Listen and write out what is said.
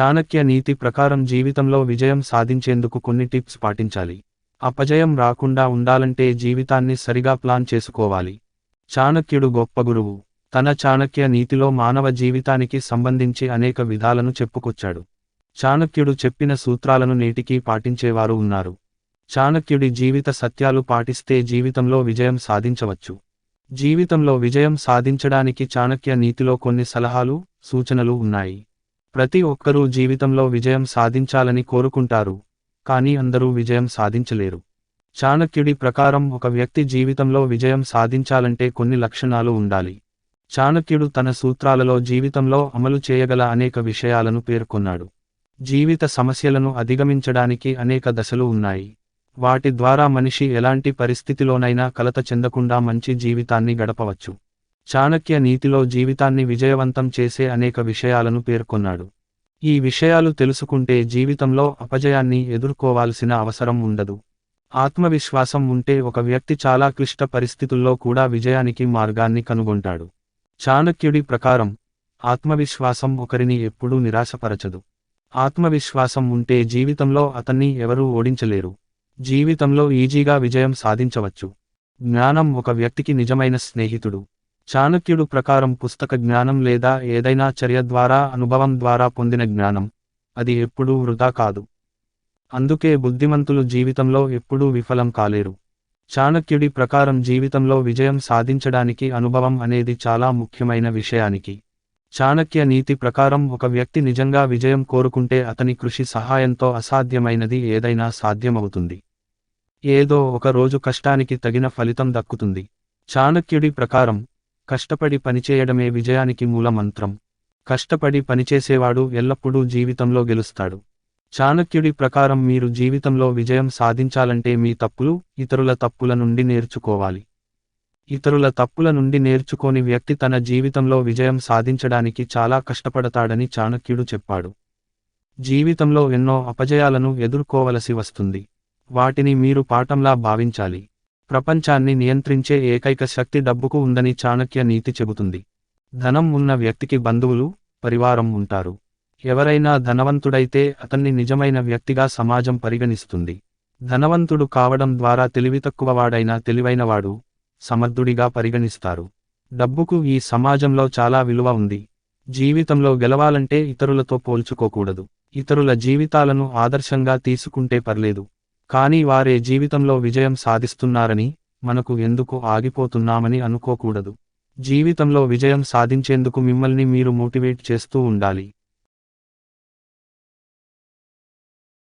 చాణక్య నీతి ప్రకారం జీవితంలో విజయం సాధించేందుకు కొన్ని టిప్స్ పాటించాలి. అపజయం రాకుండా ఉండాలంటే జీవితాన్ని సరిగా ప్లాన్ చేసుకోవాలి. చాణక్యుడు గొప్ప గురువు. తన చాణక్య నీతిలో మానవ జీవితానికి సంబంధించి అనేక విధాలను చెప్పుకొచ్చాడు. చాణక్యుడు చెప్పిన సూత్రాలను నేటికీ పాటించేవారు ఉన్నారు. చాణక్యుడి జీవిత సత్యాలు పాటిస్తే జీవితంలో విజయం సాధించవచ్చు. జీవితంలో విజయం సాధించడానికి చాణక్య నీతిలో కొన్ని సలహాలు సూచనలు ఉన్నాయి. ప్రతి ఒక్కరూ జీవితంలో విజయం సాధించాలని కోరుకుంటారు. కానీ అందరూ విజయం సాధించలేరు. చాణక్యుడి ప్రకారం ఒక వ్యక్తి జీవితంలో విజయం సాధించాలంటే కొన్ని లక్షణాలు ఉండాలి. చాణక్యుడు తన సూత్రాలలో జీవితంలో అమలు చేయగల అనేక విషయాలను పేర్కొన్నాడు. జీవిత సమస్యలను అధిగమించడానికి అనేక దశలు ఉన్నాయి. వాటి ద్వారా మనిషి ఎలాంటి పరిస్థితిలోనైనా కలత చెందకుండా మంచి జీవితాన్ని గడపవచ్చు. చాణక్య నీతిలో జీవితాన్ని విజయవంతం చేసే అనేక విషయాలను పేర్కొన్నాడు. ఈ విషయాలు తెలుసుకుంటే జీవితంలో అపజయాన్ని ఎదుర్కోవాల్సిన అవసరం ఉండదు. ఆత్మవిశ్వాసం ఉంటే ఒక వ్యక్తి చాలా క్లిష్ట పరిస్థితుల్లో కూడా విజయానికి మార్గాన్ని కనుగొంటాడు. చాణక్యుడి ప్రకారం ఆత్మవిశ్వాసం ఒకరిని ఎప్పుడూ నిరాశపరచదు. ఆత్మవిశ్వాసం ఉంటే జీవితంలో అతన్ని ఎవరూ ఓడించలేరు. జీవితంలో ఈజీగా విజయం సాధించవచ్చు. జ్ఞానం ఒక వ్యక్తికి నిజమైన స్నేహితుడు. చాణక్యుడు ప్రకారం పుస్తక జ్ఞానం లేదా ఏదైనా చర్య ద్వారా అనుభవం ద్వారా పొందిన జ్ఞానం. అది ఎప్పుడూ వృధా కాదు. అందుకే బుద్ధిమంతులు జీవితంలో ఎప్పుడూ విఫలం కాలేరు. చాణక్యుడి ప్రకారం జీవితంలో విజయం సాధించడానికి అనుభవం అనేది చాలా ముఖ్యమైన విషయానికి. చాణక్య నీతి ప్రకారం ఒక వ్యక్తి నిజంగా విజయం కోరుకుంటే అతని కృషి సహాయంతో అసాధ్యమైనది ఏదైనా సాధ్యమవుతుంది. ఏదో ఒక రోజు కష్టానికి తగిన ఫలితం దక్కుతుంది. చాణక్యుడి ప్రకారం కష్టపడి పనిచేయడమే విజయానికి మూలమంత్రం. కష్టపడి పనిచేసేవాడు ఎల్లప్పుడూ జీవితంలో గెలుస్తాడు. చాణక్యుడి ప్రకారం మీరు జీవితంలో విజయం సాధించాలంటే మీ తప్పులు ఇతరుల తప్పుల నుండి నేర్చుకోవాలి. ఇతరుల తప్పుల నుండి నేర్చుకోని వ్యక్తి తన జీవితంలో విజయం సాధించడానికి చాలా కష్టపడతాడని చాణక్యుడు చెప్పాడు. జీవితంలో ఎన్నో అపజయాలను ఎదుర్కోవలసి వస్తుంది. వాటిని మీరు పాఠంలా భావించాలి. ప్రపంచాన్ని నియంత్రించే ఏకైక శక్తి డబ్బుకు ఉందని చాణక్య నీతి చెబుతుంది. ధనం ఉన్న వ్యక్తికి బంధువులు పరివారం ఉంటారు. ఎవరైనా ధనవంతుడైతే అతన్ని నిజమైన వ్యక్తిగా సమాజం పరిగణిస్తుంది. ధనవంతుడు కావడం ద్వారా తెలివితక్కువవాడైనా తెలివైనవాడు సమర్థుడిగా పరిగణిస్తారు. డబ్బుకు ఈ సమాజంలో చాలా విలువ ఉంది. జీవితంలో గెలవాలంటే ఇతరులతో పోల్చుకోకూడదు. ఇతరుల జీవితాలను ఆదర్శంగా తీసుకుంటే పర్లేదు. కానీ వారే జీవితంలో విజయం సాధిస్తున్నారని మనకు ఎందుకు ఆగిపోతున్నామని అనుకోకూడదు. జీవితంలో విజయం సాధించేందుకు మిమ్మల్ని మీరు మోటివేట్ చేస్తూ ఉండాలి.